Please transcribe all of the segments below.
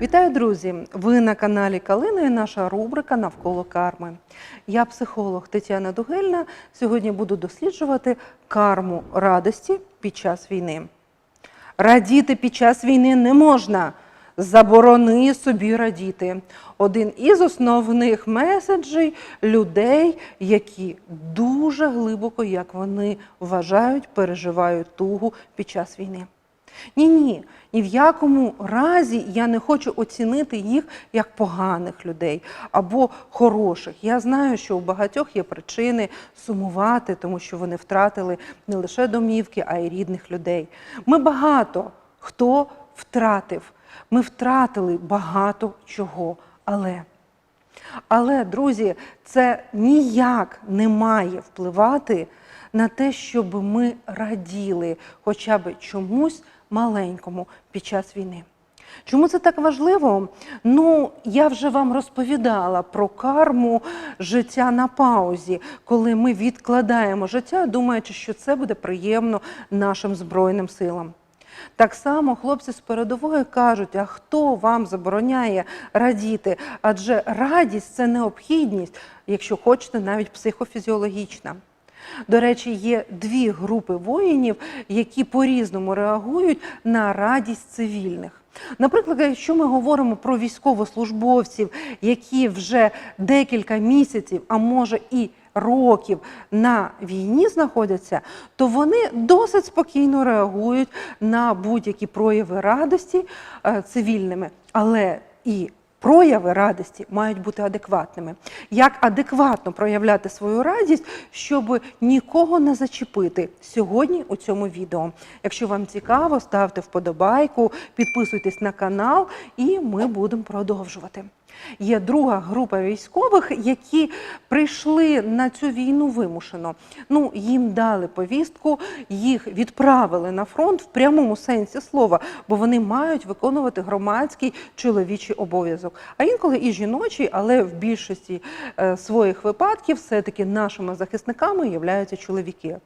Вітаю, друзі! Ви на каналі Калина і наша рубрика Навколо карми. Я психолог Тетяна Дугельна. Сьогодні буду досліджувати карму радості під час війни. Радіти під час війни не можна. Заборони собі радіти. Один із основних меседжей людей, які дуже глибоко, як вони вважають, переживають тугу під час війни. Ні, ні, ні в якому разі я не хочу оцінити їх як поганих людей або хороших. Я знаю, що у багатьох є причини сумувати, тому що вони втратили не лише домівки, а й рідних людей. Ми багато хто втратив. Ми втратили багато чого, але. Але, друзі, це ніяк не має впливати на те, щоб ми раділи хоча б чомусь маленькому під час війни. Чому це так важливо? Ну, я вже вам розповідала про карму життя на паузі, коли ми відкладаємо життя, думаючи, що це буде приємно нашим Збройним силам. Так само хлопці з передової кажуть: а хто вам забороняє радіти? Адже радість це необхідність, якщо хочете, навіть психофізіологічна. До речі, є дві групи воїнів, які по-різному реагують на радість цивільних. Наприклад, якщо ми говоримо про військовослужбовців, які вже декілька місяців, а може і років на війні знаходяться, то вони досить спокійно реагують на будь-які прояви радості е, цивільними, але і Прояви радості мають бути адекватними. Як адекватно проявляти свою радість, щоб нікого не зачепити сьогодні у цьому відео. Якщо вам цікаво, ставте вподобайку, підписуйтесь на канал, і ми будемо продовжувати. Є друга група військових, які прийшли на цю війну вимушено. Ну, їм дали повістку, їх відправили на фронт в прямому сенсі слова, бо вони мають виконувати громадський чоловічий обов'язок. А інколи і жіночий, але в більшості е, своїх випадків все-таки нашими захисниками являються чоловіки.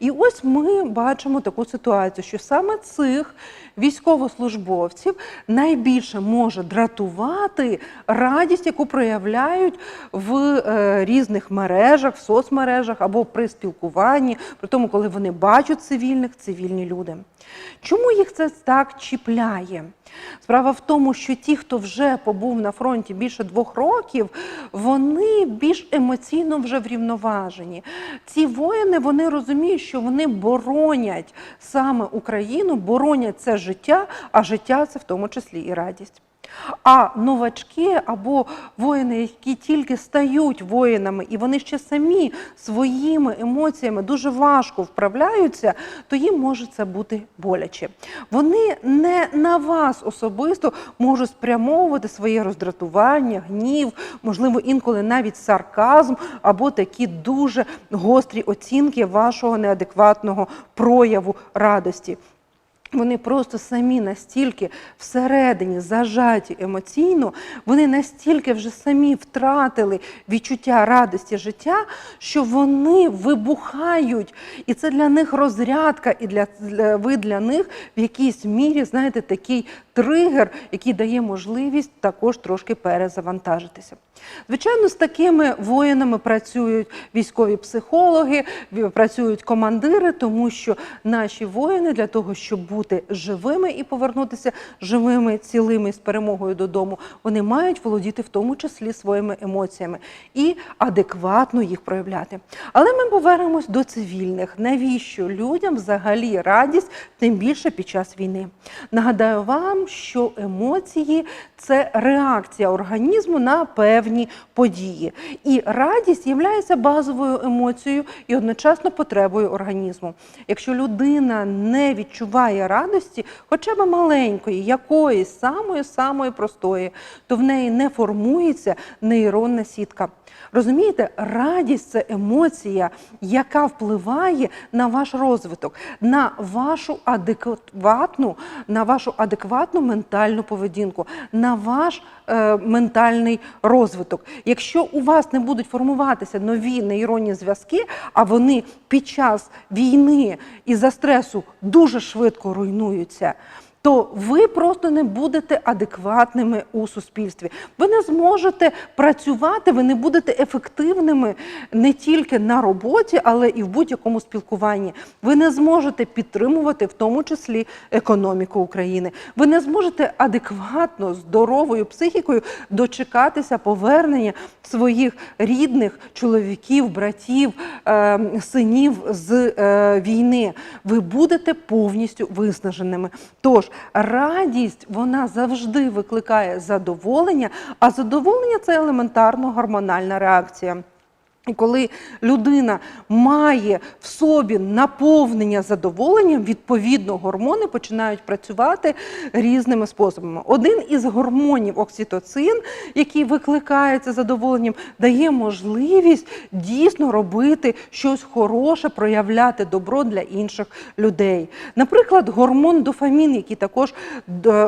І ось ми бачимо таку ситуацію, що саме цих військовослужбовців найбільше може дратувати радість, яку проявляють в е, різних мережах, в соцмережах або при спілкуванні, при тому, коли вони бачать цивільних, цивільні люди. Чому їх це так чіпляє? Справа в тому, що ті, хто вже побув на фронті більше двох років, вони більш емоційно вже врівноважені. Ці воїни вони розуміють, що вони боронять саме Україну, боронять це життя, а життя це в тому числі і радість. А новачки або воїни, які тільки стають воїнами, і вони ще самі своїми емоціями дуже важко вправляються, то їм може це бути боляче. Вони не на вас особисто можуть спрямовувати своє роздратування, гнів, можливо, інколи навіть сарказм або такі дуже гострі оцінки вашого неадекватного прояву радості. Вони просто самі настільки всередині зажаті емоційно, вони настільки вже самі втратили відчуття радості життя, що вони вибухають. І це для них розрядка, і для, для ви для них в якійсь мірі, знаєте, такий тригер, який дає можливість також трошки перезавантажитися. Звичайно, з такими воїнами працюють військові психологи, працюють командири, тому що наші воїни для того, щоб бути живими і повернутися живими, цілими з перемогою додому, вони мають володіти в тому числі своїми емоціями і адекватно їх проявляти. Але ми повернемось до цивільних. Навіщо людям взагалі радість, тим більше під час війни? Нагадаю вам, що емоції це реакція організму на певні події. І радість є базовою емоцією і одночасно потребою організму. Якщо людина не відчуває радості, хоча б маленької, якоїсь самої самої простої, то в неї не формується нейронна сітка. Розумієте, радість це емоція, яка впливає на ваш розвиток, на вашу адекватну, на вашу адекватну ментальну поведінку, на ваш е, ментальний розвиток. Якщо у вас не будуть формуватися нові нейронні зв'язки, а вони під час війни і за стресу дуже швидко руйнуються то ви просто не будете адекватними у суспільстві. Ви не зможете працювати, ви не будете ефективними не тільки на роботі, але і в будь-якому спілкуванні. Ви не зможете підтримувати, в тому числі, економіку України. Ви не зможете адекватно, здоровою психікою дочекатися повернення своїх рідних чоловіків, братів, е, синів з е, війни. Ви будете повністю виснаженими. Тож радість вона завжди викликає задоволення, а задоволення це елементарно гормональна реакція. Коли людина має в собі наповнення задоволенням, відповідно гормони починають працювати різними способами. Один із гормонів окситоцин, який викликається задоволенням, дає можливість дійсно робити щось хороше, проявляти добро для інших людей. Наприклад, гормон дофамін, який також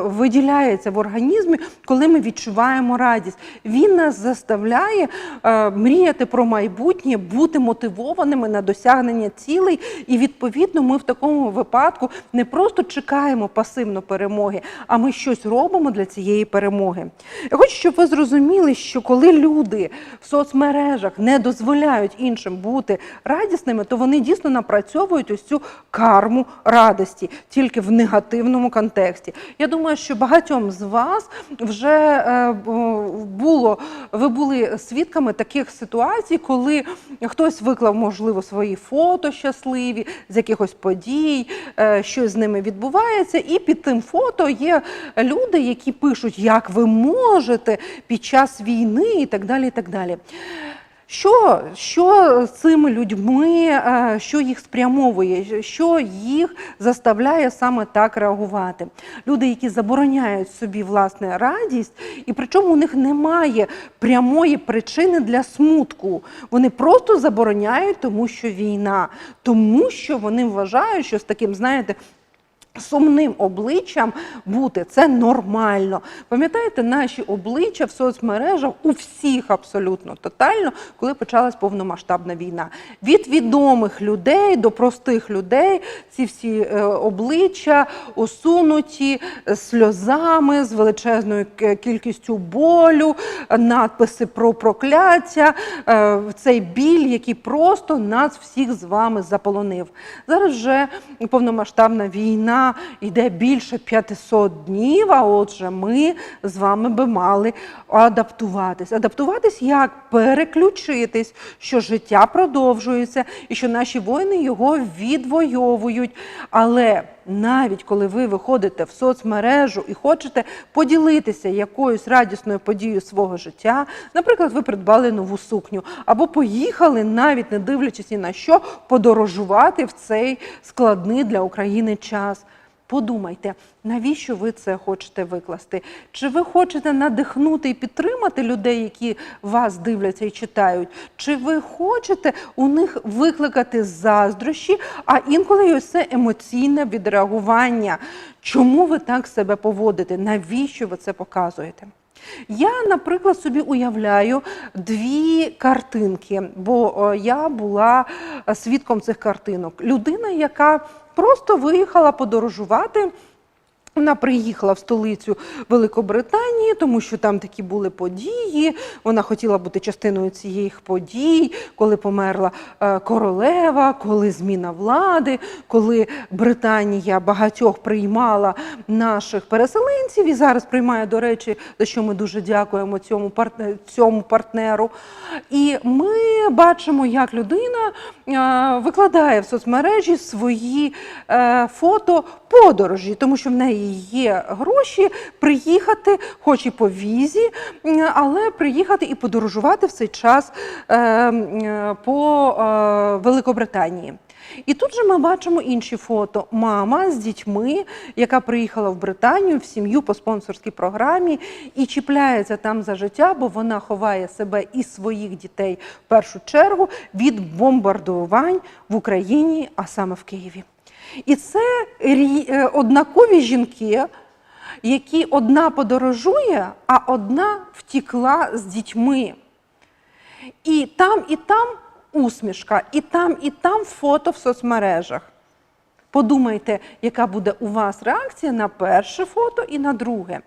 виділяється в організмі, коли ми відчуваємо радість. Він нас заставляє е, мріяти про майбутнє, бути мотивованими на досягнення цілей. І відповідно ми в такому випадку не просто чекаємо пасивно перемоги, а ми щось робимо для цієї перемоги. Я хочу, щоб ви зрозуміли, що коли люди в соцмережах не дозволяють іншим бути радісними, то вони дійсно напрацьовують ось цю карму радості, тільки в негативному контексті. Я думаю, що багатьом з вас вже е, було, ви були свідками таких ситуацій, коли хтось виклав, можливо, свої фото щасливі з якихось подій, е, що з ними відбувається, і під тим фото є люди, які пишуть, як ви можете під час війни і так далі. І так далі. Що, що з цими людьми, е, що їх спрямовує, що їх заставляє саме так реагувати? Люди, які забороняють собі власне радість, і причому у них немає прямої причини для смутку. Вони просто забороняють, тому що війна, тому що вони вважають, що з таким, знаєте, Сумним обличчям бути це нормально. Пам'ятаєте, наші обличчя в соцмережах у всіх абсолютно тотально, коли почалась повномасштабна війна. Від відомих людей до простих людей ці всі е, обличчя осунуті сльозами з величезною кількістю болю, надписи про прокляття, е, цей біль, який просто нас всіх з вами заполонив. Зараз вже повномасштабна війна йде більше 500 днів. А отже, ми з вами би мали адаптуватись. Адаптуватись як переключитись, що життя продовжується і що наші воїни його відвоюють. Але навіть коли ви виходите в соцмережу і хочете поділитися якоюсь радісною подією свого життя, наприклад, ви придбали нову сукню, або поїхали, навіть не дивлячись ні на що, подорожувати в цей складний для України час. Подумайте, навіщо ви це хочете викласти? Чи ви хочете надихнути і підтримати людей, які вас дивляться і читають? Чи ви хочете у них викликати заздрощі, а інколи й ось це емоційне відреагування? Чому ви так себе поводите? Навіщо ви це показуєте? Я, наприклад, собі уявляю дві картинки, бо я була е, свідком цих картинок. Людина, яка просто виїхала подорожувати. Вона приїхала в столицю Великобританії, тому що там такі були події. Вона хотіла бути частиною цієї подій, коли померла е, королева, коли зміна влади, коли Британія багатьох приймала наших переселенців і зараз приймає, до речі, за що ми дуже дякуємо цьому цьому партнеру. І ми бачимо, як людина е, викладає в соцмережі свої е, фото подорожі, тому що в неї є гроші приїхати, хоч і по візі, але приїхати і подорожувати в цей час е, е, по е, Великобританії. І тут же ми бачимо інші фото. Мама з дітьми, яка приїхала в Британію в сім'ю по спонсорській програмі і чіпляється там за життя, бо вона ховає себе і своїх дітей в першу чергу від бомбардувань в Україні, а саме в Києві. І це е, однакові жінки, які одна подорожує, а одна втікла з дітьми. І там, і там усмішка, і там, і там фото в соцмережах. Подумайте, яка буде у вас реакція на перше фото і на друге.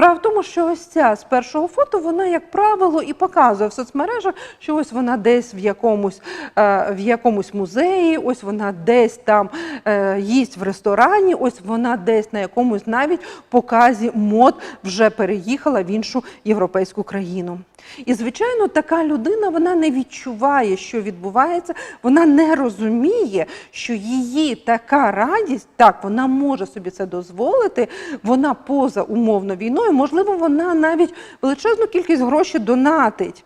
Справа в тому, що ось ця з першого фото, вона, як правило, і показує в соцмережах, що ось вона десь в якомусь, е, в якомусь музеї, ось вона десь там е, їсть в ресторані, ось вона десь на якомусь навіть показі мод вже переїхала в іншу європейську країну. І, звичайно, така людина вона не відчуває, що відбувається, вона не розуміє, що її така радість, так, вона може собі це дозволити, вона поза умовно війною, можливо, вона навіть величезну кількість грошей донатить.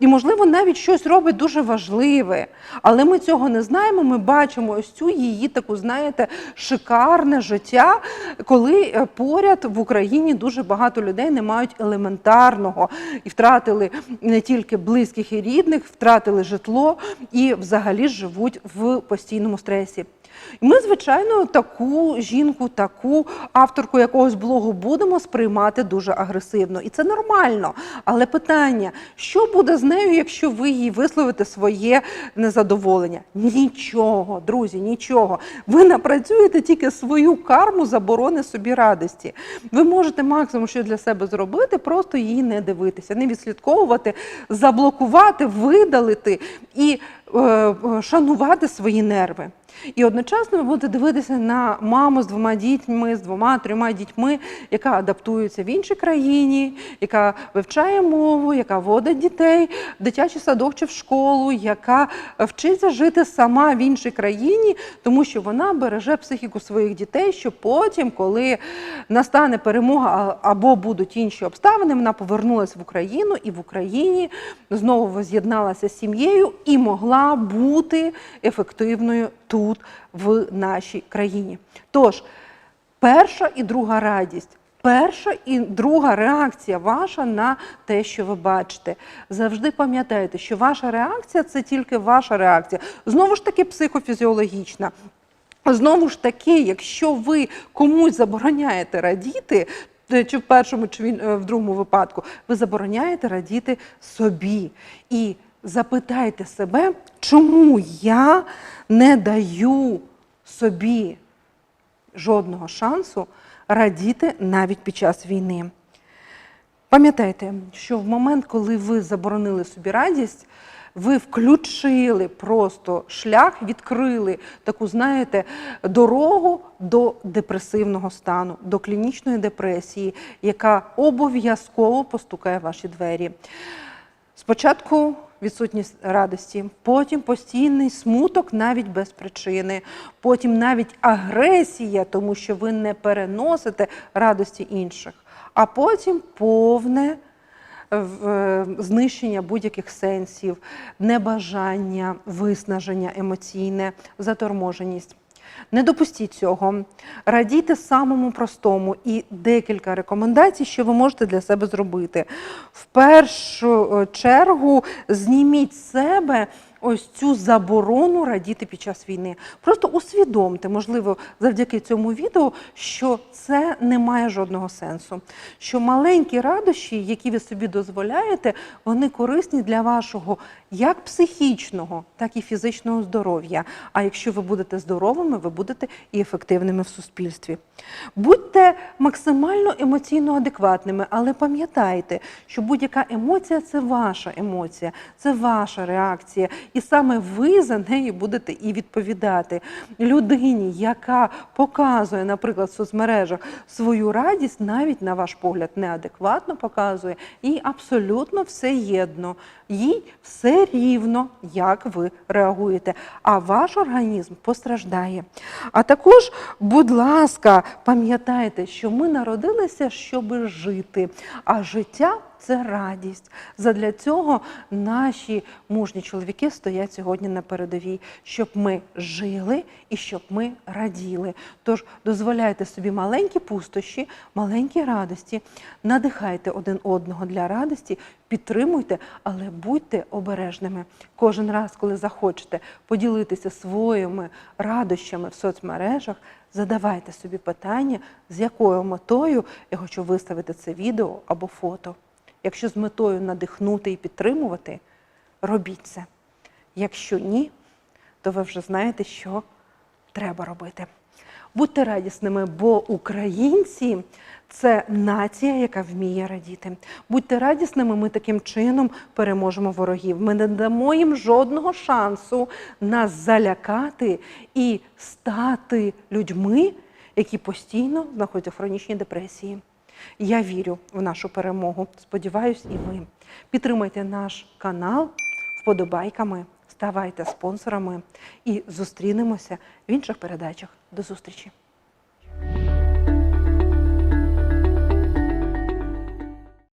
І, можливо, навіть щось робить дуже важливе. Але ми цього не знаємо. Ми бачимо ось цю її таку, знаєте, шикарне життя, коли е, поряд в Україні дуже багато людей не мають елементарного і втратили не тільки близьких і рідних, втратили житло і взагалі живуть в постійному стресі. І ми, звичайно, таку жінку, таку авторку якогось блогу будемо сприймати дуже агресивно. І це нормально. Але питання: що буде з нею, якщо ви їй висловите своє незадоволення? Нічого, друзі, нічого. Ви напрацюєте тільки свою карму заборони собі радості. Ви можете максимум що для себе зробити, просто її не дивитися, не відслідковувати, заблокувати, видалити і е, е, шанувати свої нерви. І одночасно ви будете дивитися на маму з двома дітьми, з двома трьома дітьми, яка адаптується в іншій країні, яка вивчає мову, яка водить дітей в дитячий садок чи в школу, яка вчиться жити сама в іншій країні, тому що вона береже психіку своїх дітей, щоб потім, коли настане перемога або будуть інші обставини, вона повернулася в Україну і в Україні знову воз'єдналася з сім'єю і могла бути ефективною тут, в нашій країні. Тож, перша і друга радість. Перша і друга реакція ваша на те, що ви бачите. Завжди пам'ятайте, що ваша реакція це тільки ваша реакція. Знову ж таки, психофізіологічна. Знову ж таки, якщо ви комусь забороняєте радіти, е, чи в першому, чи е, в другому випадку, ви забороняєте радіти собі. І запитайте себе, чому я не даю собі жодного шансу радіти навіть під час війни. Пам'ятайте, що в момент, коли ви заборонили собі радість, ви включили просто шлях, відкрили таку, знаєте, дорогу до депресивного стану, до клінічної депресії, яка обов'язково постукає в ваші двері. Спочатку відсутність радості, потім постійний смуток навіть без причини, потім навіть агресія, тому що ви не переносите радості інших, а потім повне е, знищення будь-яких сенсів, небажання, виснаження емоційне, заторможеність. Не допустіть цього. Радійте самому простому і декілька рекомендацій, що ви можете для себе зробити. В першу е, чергу зніміть себе ось цю заборону радіти під час війни. Просто усвідомте, можливо, завдяки цьому відео, що це не має жодного сенсу. Що маленькі радощі, які ви собі дозволяєте, вони корисні для вашого як психічного, так і фізичного здоров'я. А якщо ви будете здоровими, ви будете і ефективними в суспільстві. Будьте максимально емоційно адекватними, але пам'ятайте, що будь-яка емоція це ваша емоція, це ваша реакція. І саме ви за неї будете і відповідати людині, яка показує, наприклад, в соцмережах свою радість, навіть на ваш погляд неадекватно показує, і абсолютно все єдно. Їй все рівно, як ви реагуєте. А ваш організм постраждає. А також, будь ласка, пам'ятайте, що ми народилися, щоб жити, а життя це радість. Задля цього наші мужні чоловіки стоять сьогодні на передовій, щоб ми жили і щоб ми раділи. Тож дозволяйте собі маленькі пустощі, маленькі радості, надихайте один одного для радості, підтримуйте, але будьте обережними. Кожен раз, коли захочете поділитися своїми радощами в соцмережах, задавайте собі питання, з якою метою я хочу виставити це відео або фото. Якщо з метою надихнути і підтримувати, робіть це. Якщо ні, то ви вже знаєте, що треба робити. Будьте радісними, бо українці це нація, яка вміє радіти. Будьте радісними, ми таким чином переможемо ворогів. Ми не дамо їм жодного шансу нас залякати і стати людьми, які постійно знаходяться в хронічній депресії. Я вірю в нашу перемогу. Сподіваюсь, і ви. Підтримайте наш канал вподобайками, ставайте спонсорами і зустрінемося в інших передачах. До зустрічі!